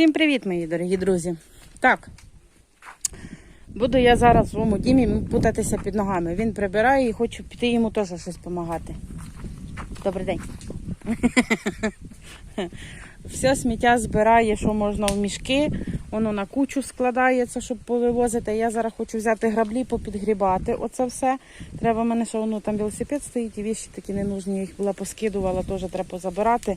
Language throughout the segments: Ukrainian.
Всім привіт, мої дорогі друзі. Так, буду я зараз своєму дімі путатися під ногами. Він прибирає і хочу піти йому теж щось допомагати. Добрий день. Все сміття збирає, що можна в мішки, воно на кучу складається, щоб повивозити. Я зараз хочу взяти граблі, попідгрібати. Оце все. Треба в мене, що воно там велосипед стоїть, і віші такі ненужні, я їх була поскидувала, теж треба позабирати.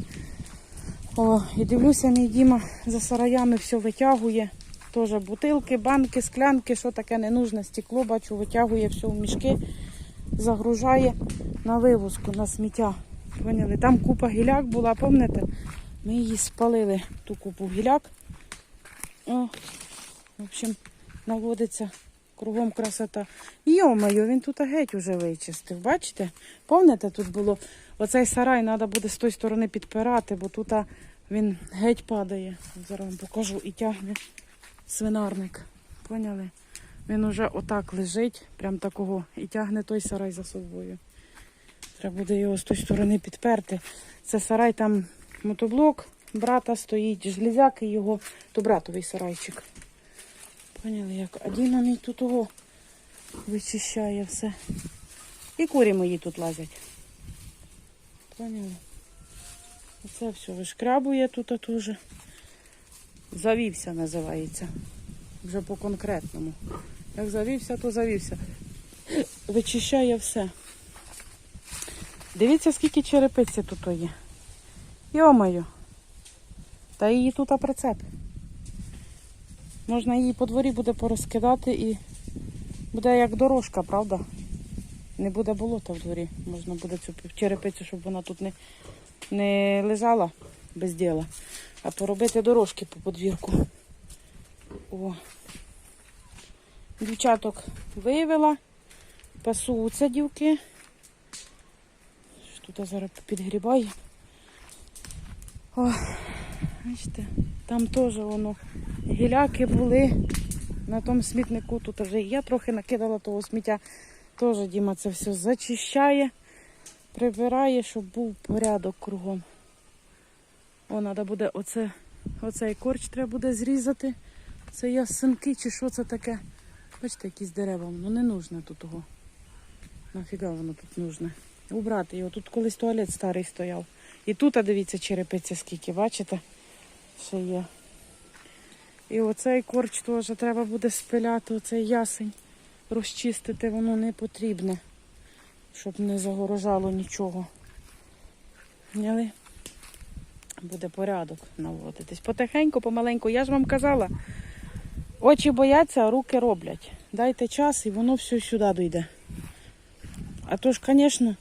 О, і дивлюся, мій Діма за сараями все витягує. Теж бутилки, банки, склянки, що таке ненужне стекло, бачу, витягує все в мішки, загружає на вивозку, на сміття. Поняли? Там купа гіляк була, пам'ятаєте? Ми її спалили, ту купу гіляк. О, в общем, наводиться кругом красота. Йо-моє, він тут геть уже вичистив. Бачите? Пам'ятаєте, тут було оцей сарай треба буде з тої сторони підпирати, бо тут він геть падає. Зараз вам покажу і тягне свинарник. Поняли? Він уже отак лежить, прям такого, і тягне той сарай за собою. Треба буде його з тої сторони підперти. Це сарай там мотоблок, брата стоїть, железяки його, то братовий сарайчик. Поняли, як? А мій тут того вичищає все. І курі мої тут лазять. Поняли? Оце все вишкрябує тут теж. Завівся називається. Вже по конкретному. Як завівся, то завівся. Вичищає все. Дивіться, скільки черепиці тут є. Йо-моє. Та її тут прицеп. Можна її по дворі буде порозкидати і буде як дорожка, правда? Не буде болота в дворі. Можна буде цю черепицю, щоб вона тут не, не лежала без діла, а поробити дорожки по подвірку. О. Дівчаток вивела, пасуться дівки. Що Тут зараз підгрібає. О, бачите, там теж воно гіляки були на тому смітнику. Тут вже я трохи накидала того сміття. Теж Діма це все зачищає, прибирає, щоб був порядок кругом. О, треба буде оце, оцей корч треба буде зрізати. Це ясенки чи що це таке. Бачите, якісь дерева, ну не нужне тут того. Нафіга воно тут нужне. Убрати його. Тут колись туалет старий стояв. І тут, а дивіться, черепиця скільки, бачите? Ще є. І оцей корч теж треба буде спиляти, оцей ясень розчистити, воно не потрібне, щоб не загорожало нічого. Поняли? Буде порядок наводитись. Потихеньку, помаленьку. Я ж вам казала, очі бояться, а руки роблять. Дайте час і воно все сюди дійде. А то ж, звісно,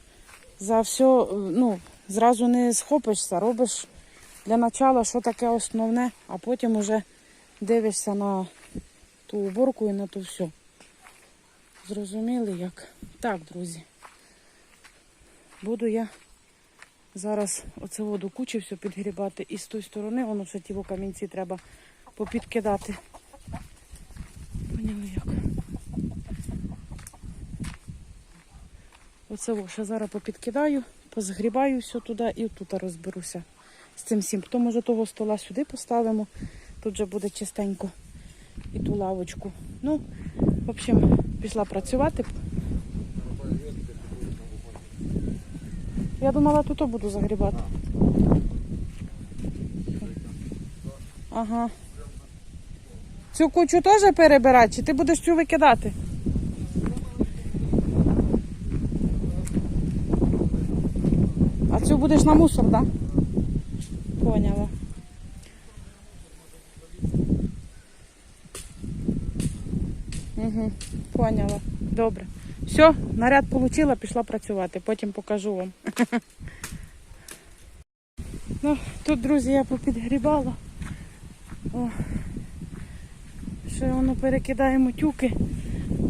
за все, ну, зразу не схопишся, робиш для начала, що таке основне, а потім уже дивишся на ту уборку і на то все. Зрозуміли як? Так, друзі. Буду я зараз оце воду кучі все підгрібати і з тої сторони, воно ще ті камінці треба попідкидати. Поняли як? Оце ще зараз попідкидаю, позгрібаю все туди і тут розберуся з цим всім. Потім може того стола сюди поставимо. Тут же буде чистенько. І ту лавочку. Ну, в общем, пішла працювати. Я думала, тут буду загрібати. Ага. Цю кучу теж перебирати, чи ти будеш цю викидати? А цю будеш на мусор, так? Да? Поняла. Угу, поняла. Добре. Все, наряд отримала, пішла працювати. Потім покажу вам. Ну, тут, друзі, я попідгрібала. О. Ще воно перекидаємо тюки,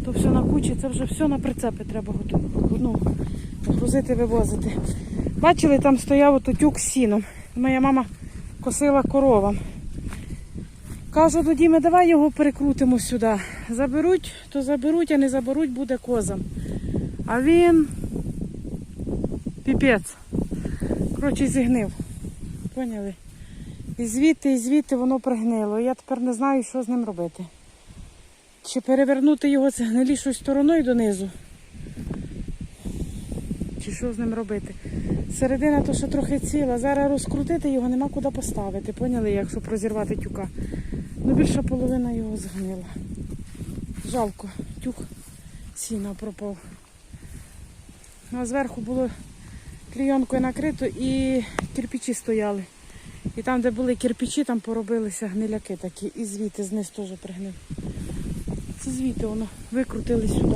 то все на кучі, це вже все на прицепи треба готувати. Ну, грузити, вивозити. Бачили, там стояв ото тюк з сіном. Моя мама косила коровам. Кажу до Діми, давай його перекрутимо сюди. Заберуть, то заберуть, а не заберуть, буде козам. А він піпець. Коротше, зігнив. Поняли? І звідти, і звідти воно пригнило. Я тепер не знаю, що з ним робити. Чи перевернути його це гнилішою стороною донизу. Чи що з ним робити? Середина то ще трохи ціла. Зараз розкрутити його нема куди поставити. Поняли, якщо розірвати тюка. Ну більша половина його згнила. Жалко, тюк сіна пропав. Ну, а зверху було клійонкою накрито і кирпичі стояли. І там, де були кирпичі, там поробилися гниляки такі. І звідти зниз теж пригнив. Це звідти воно викрутили сюди.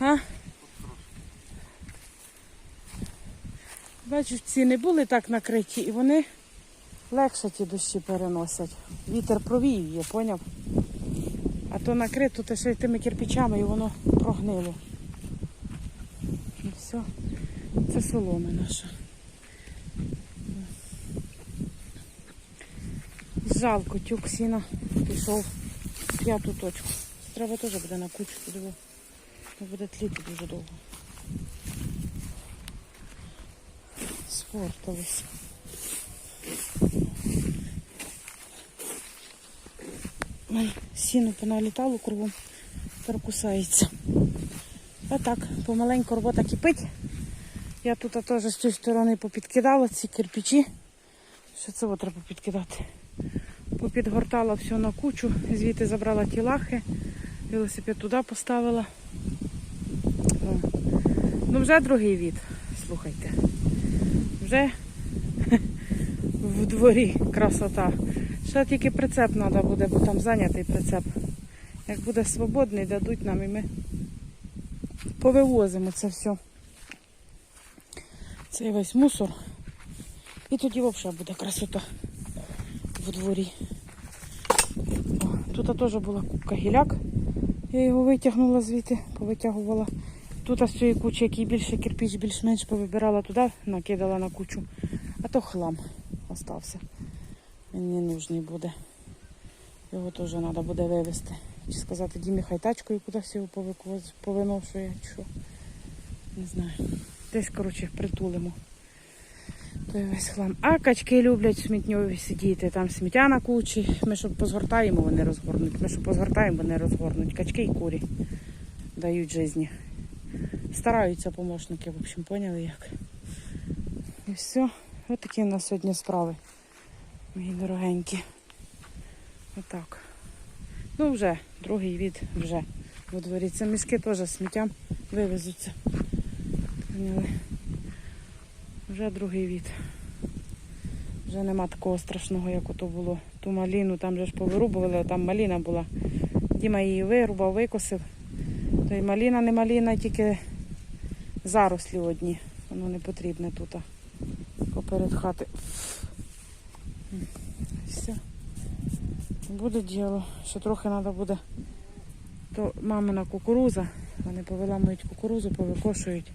А? Бачиш, ці не були так накриті, і вони легше ті дощі переносять. Вітер провіяв є, поняв? А то накрито те ще й тими кирпичами і воно прогнило. І все. Це солома наша. Жалко, тюк сіна пішов в п'яту точку. Треба теж буде на кучу туди. Бо Буде тліти дуже довго. Спортились. Сіно поналітало кругом, перекусається. А так, помаленьку робота кипить. Я тут теж з цієї сторони попідкидала ці кирпичі. Що це треба підкидати? Попідгортала все на кучу, звідти забрала ті лахи, велосипед туди поставила. Ну вже другий від, слухайте. Вже в дворі красота. Ще тільки прицеп треба буде, бо там зайнятий прицеп. Як буде свободний, дадуть нам і ми повивозимо це все. Цей весь мусор. І тоді взагалі буде красота в дворі. Тут теж була купка гіляк. Я його витягнула звідти, повитягувала. Тут з цієї кучі, який більше кирпіч, більш-менш повибирала туди, накидала на кучу. А то хлам остався. Він не нужний буде. Його теж треба буде вивезти. Чи сказати Дімі хай тачкою кудись його повиношує, чи що. Не знаю. Десь, коротше, притулимо. Той весь хлам. А качки люблять смітньові сидіти. Там сміття на кучі. Ми що позгортаємо, вони розгорнуть. Ми що позгортаємо, вони розгорнуть. Качки і курі дають житті. Стараються помощники, в общем, поняли як. І все. Ось такі у нас сьогодні справи. Мої дорогенькі. Отак. Ну вже, другий від вже у дворі. Це мішки теж з сміттям вивезуться. Поняли? Вже другий від. Вже нема такого страшного, як ото було. Ту маліну там же ж повирубували, там маліна була. Діма її вирубав, викосив. То й маліна не маліна, тільки зарослі одні. Воно не потрібне тут. Поперед хати. Все. Буде діло. Ще трохи треба буде. То мамина кукуруза. Вони повиламують кукурузу, повикошують.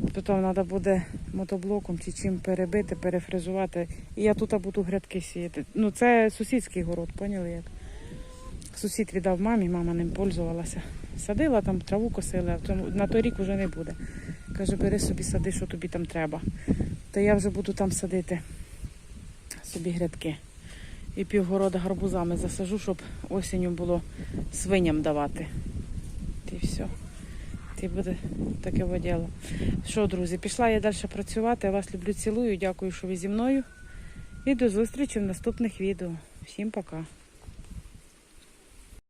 Потім треба буде мотоблоком чи чим перебити, перефрезувати. І я тут буду грядки сіяти. Ну це сусідський город, поняли як? Сусід віддав мамі, мама ним пользувалася. Садила там, траву косила, на той рік вже не буде. Каже, бери собі сади, що тобі там треба. Та я вже буду там садити собі грядки. І півгорода гарбузами засажу, щоб осінню було свиням давати. І все. Ти буде таке воділо. Що, друзі, пішла я далі працювати. Я вас люблю, цілую. Дякую, що ви зі мною. І до зустрічі в наступних відео. Всім пока.